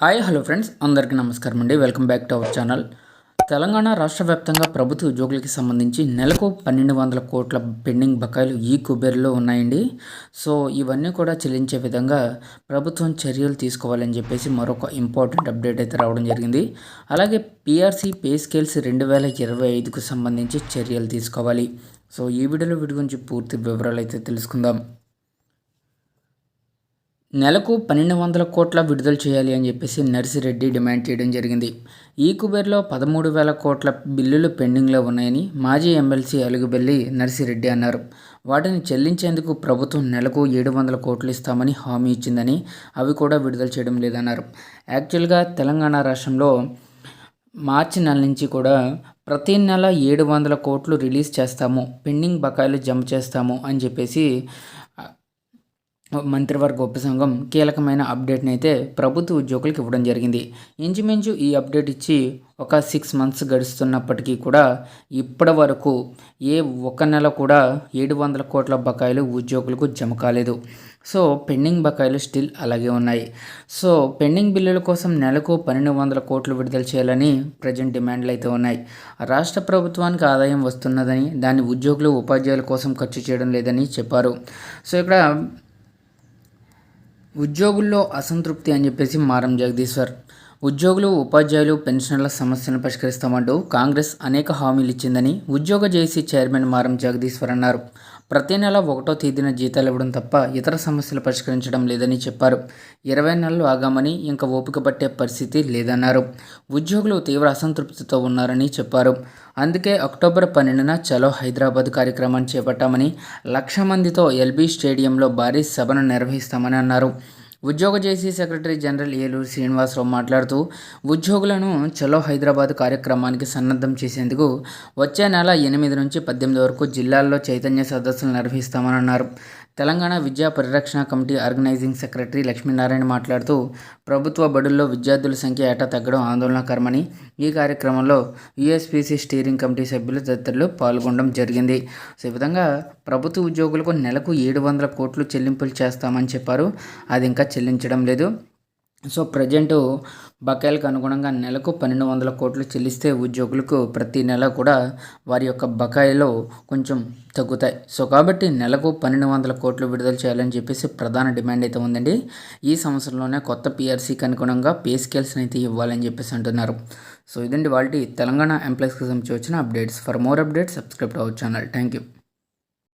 Hi hello friends. అందరికీ నమస్కారం అండి. Welcome back to our channel. Telangana రాష్ట్ర వ్యాప్తంగా ప్రభుత్వ ఉద్యోగులకి సంబంధించి నెలకు పన్నెండు వందల కోట్ల పెండింగ్ బకాయిలు ఈ కుబేర్లో ఉన్నాయండి. సో ఇవన్నీ కూడా చెల్లించే విధంగా ప్రభుత్వం చర్యలు తీసుకోవాలని చెప్పేసి మరొక ఇంపార్టెంట్ అప్డేట్ అయితే రావడం జరిగింది. అలాగే పీఆర్సీ పే స్కేల్స్ రెండు వేల ఇరవై ఐదుకు సంబంధించి చర్యలు తీసుకోవాలి. సో ఈ వీడియోలో వీటి గురించి పూర్తి వివరాలు అయితే తెలుసుకుందాం. నెలకు పన్నెండు వందల కోట్ల విడుదల చేయాలి అని చెప్పేసి నర్సిరెడ్డి డిమాండ్ చేయడం జరిగింది. ఈ కుబేర్లో పదమూడు వేల కోట్ల బిల్లులు పెండింగ్లో ఉన్నాయని మాజీ ఎమ్మెల్సీ అలుగుబెల్లి నర్సిరెడ్డి అన్నారు. వాటిని చెల్లించేందుకు ప్రభుత్వం నెలకు ఏడు వందల కోట్లు ఇస్తామని హామీ ఇచ్చిందని అవి కూడా విడుదల చేయడం లేదన్నారు. యాక్చువల్గా తెలంగాణ రాష్ట్రంలో మార్చి నెల నుంచి కూడా ప్రతి నెల ఏడు వందల కోట్లు రిలీజ్ చేస్తాము పెండింగ్ బకాయిలు జమ చేస్తాము అని చెప్పేసి మంత్రివర్గ ఉపసంఘం కీలకమైన అప్డేట్ని అయితే ప్రభుత్వ ఉద్యోగులకు ఇవ్వడం జరిగింది. ఇంచుమించు ఈ అప్డేట్ ఇచ్చి ఒక సిక్స్ మంత్స్ గడుస్తున్నప్పటికీ కూడా ఇప్పటి వరకు ఏ ఒక నెల కూడా ఏడు వందల కోట్ల బకాయిలు ఉద్యోగులకు జమ కాలేదు. సో పెండింగ్ బకాయిలు స్టిల్ అలాగే ఉన్నాయి. సో పెండింగ్ బిల్లుల కోసం నెలకు పన్నెండు వందల కోట్లు విడుదల చేయాలని ప్రజెంట్ డిమాండ్లు అయితే ఉన్నాయి. రాష్ట్ర ప్రభుత్వానికి ఆదాయం వస్తున్నదని దాన్ని ఉద్యోగులు ఉపాధ్యాయుల కోసం ఖర్చు చేయడం లేదని చెప్పారు. సో ఇక్కడ ఉద్యోగుల్లో అసంతృప్తి అని చెప్పేసి మారం జగదీశ్వర్. ఉద్యోగులు ఉపాధ్యాయులు పెన్షన్ల సమస్యలను పరిష్కరిస్తామంటూ కాంగ్రెస్ అనేక హామీలు ఇచ్చిందని ఉద్యోగ జేసీ చైర్మన్ మారం జగదీశ్వర్ అన్నారు. ప్రతి నెల ఒకటో తేదీన జీతాలు ఇవ్వడం తప్ప ఇతర సమస్యలు పరిష్కరించడం లేదని చెప్పారు. ఇరవై నెలలు ఆగామని ఇంకా ఓపిక పట్టే పరిస్థితి లేదన్నారు. ఉద్యోగులు తీవ్ర అసంతృప్తితో ఉన్నారని చెప్పారు. అందుకే అక్టోబర్ పన్నెండున చలో హైదరాబాద్ కార్యక్రమాన్ని చేపట్టామని లక్ష మందితో ఎల్బీ స్టేడియంలో భారీ సభను నిర్వహిస్తామని అన్నారు. ఉద్యోగ JC secretary general Eluru Srinivasarao మాట్లాడుతూ ఉద్యోగులను చలో హైదరాబాద్ కార్యక్రమానికి సన్నద్ధం చేసేందుకు వచ్చే నెల ఎనిమిది నుంచి పద్దెనిమిది వరకు జిల్లాల్లో చైతన్య సదస్సులు నిర్వహిస్తామని అన్నారు. తెలంగాణ విద్యా పరిరక్షణ కమిటీ ఆర్గనైజింగ్ సెక్రటరీ లక్ష్మీనారాయణ మాట్లాడుతూ ప్రభుత్వ బడుల్లో విద్యార్థుల సంఖ్య ఏటా తగ్గడం ఆందోళనకరమని ఈ కార్యక్రమంలో యుఎస్పిసి స్టీరింగ్ కమిటీ సభ్యులు తదితరులు పాల్గొనడం జరిగింది. సో ఈ విధంగా ప్రభుత్వ ఉద్యోగులకు నెలకు ఏడు వందల కోట్లు చెల్లింపులు చేస్తామని చెప్పారు. అది ఇంకా చెల్లించడం లేదు. సో ప్రజెంట్ బకాయిలకు అనుగుణంగా నెలకు పన్నెండు వందల కోట్లు చెల్లిస్తే ఉద్యోగులకు ప్రతి నెల కూడా వారి యొక్క బకాయిలో కొంచెం తగ్గుతాయి. సో కాబట్టి నెలకు పన్నెండు వందల కోట్లు విడుదల చేయాలని చెప్పేసి ప్రధాన డిమాండ్ అయితే ఉందండి. ఈ సంవత్సరంలోనే కొత్త పిఆర్సీకి అనుగుణంగా పే స్కేల్స్ని అయితే ఇవ్వాలని చెప్పేసి అంటున్నారు. సో ఇదండి వాళ్ళకి తెలంగాణ ఎంప్లాయీస్కి సంబంధించి వచ్చిన updates. For more updates subscribe our channel. Thank you